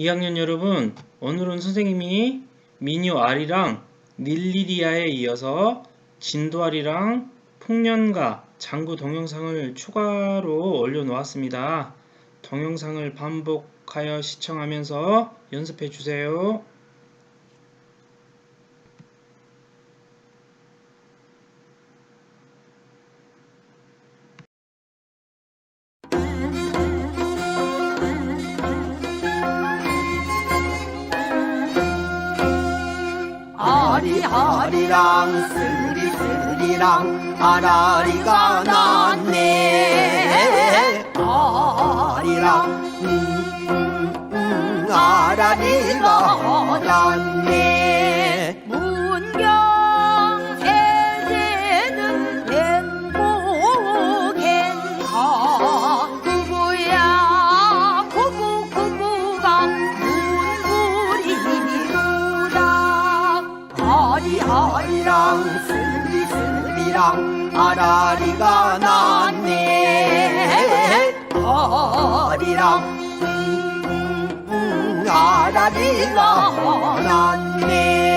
2학년 여러분, 오늘은 선생님이 미니어 R이랑 닐리리아에 이어서 진도 R이랑 풍년가 장구 동영상을 추가로 올려놓았습니다. 동영상을 반복하여 시청하면서 연습해 주세요. 아리랑 스리스리랑 아라리가 났네. 아리랑 음, 음, 음, 아라리가 났네 아라리가 났네 음, 음, 음, 아라리가 났네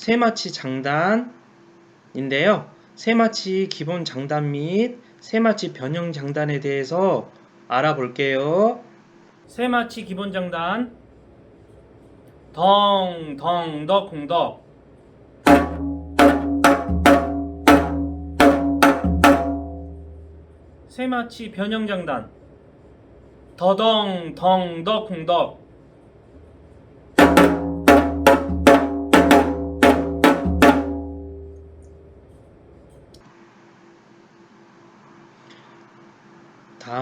세마치 장단인데요. 세마치 기본 장단 및 세마치 변형 장단에 대해서 알아볼게요. 세마치 기본 장단 덩, 덩, 덕, 공덕 세마치 변형 장단 더덩, 덩, 덕, 공덕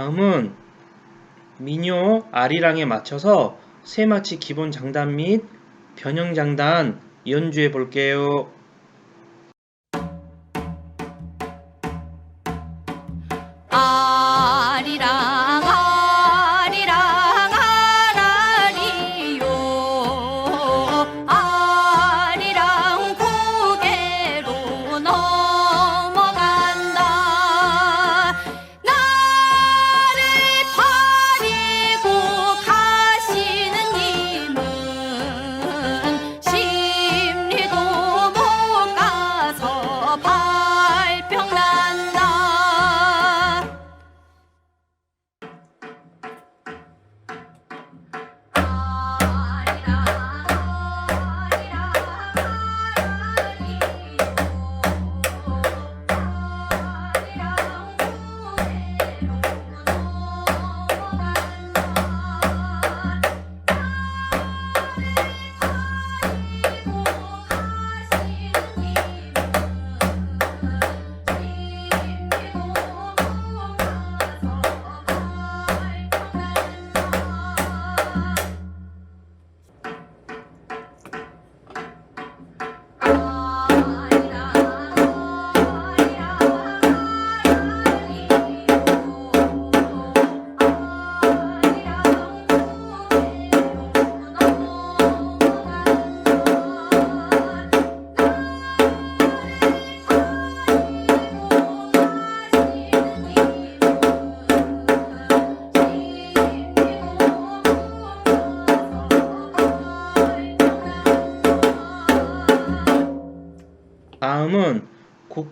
다음은 민요 아리랑에 맞춰서 세마치 기본 장단 및 변형 장단 연주해 볼게요.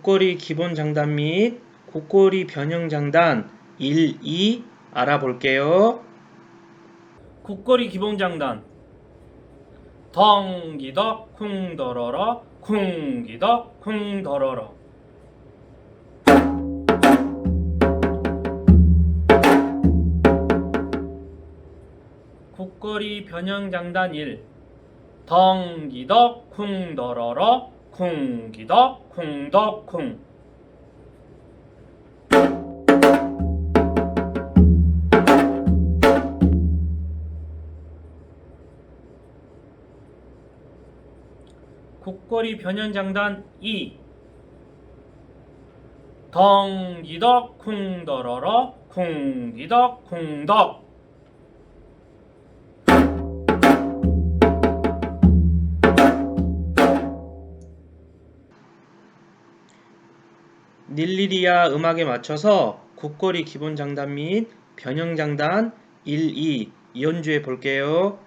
곡거리 기본 장단 및 곡거리 변형 장단 1, 2 알아볼게요. 곡거리 기본 장단. 덩기덕 쿵더러러 쿵기덕 쿵더러러. 곡거리 변형 장단 1 덩기덕 쿵더러러 쿵기덕 쿵덕 쿵. 곡거리 변형 장단 2 덩기덕 쿵더러러 쿵기덕 쿵덕 닐리리아 음악에 맞춰서 곡거리 기본 장단 및 변형 장단 1, 2 연주해 볼게요.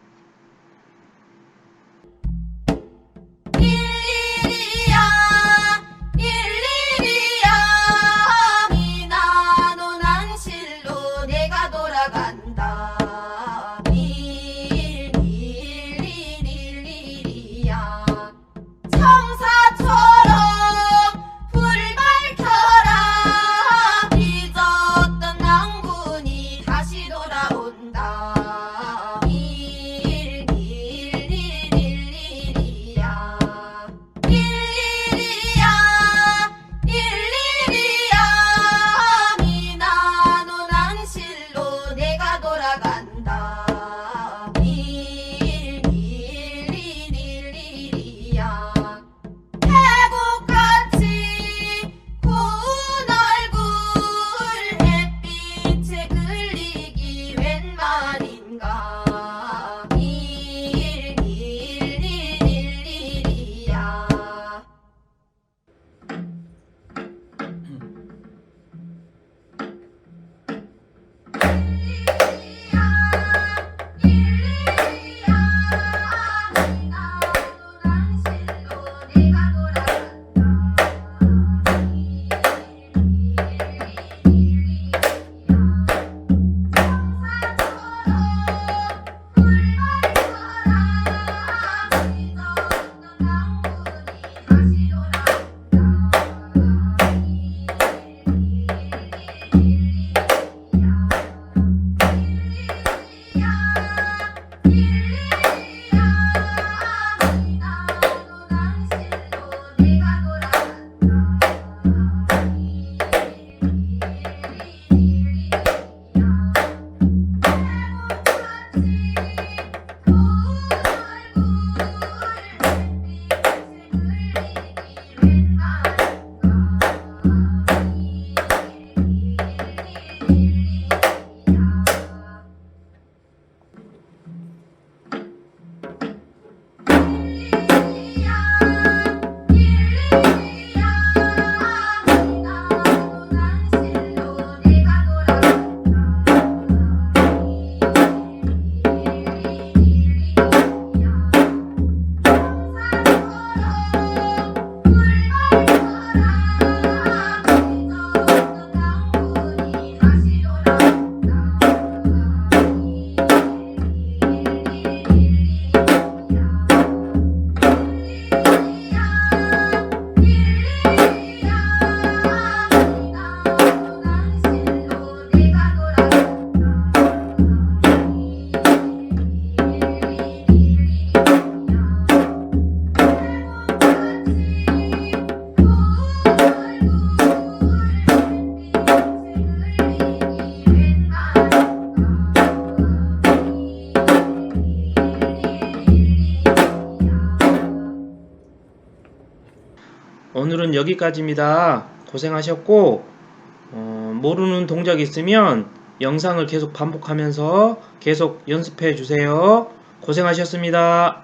오늘은 여기까지입니다. 고생하셨고, 어, 모르는 동작 있으면 영상을 계속 반복하면서 계속 연습해 주세요. 고생하셨습니다.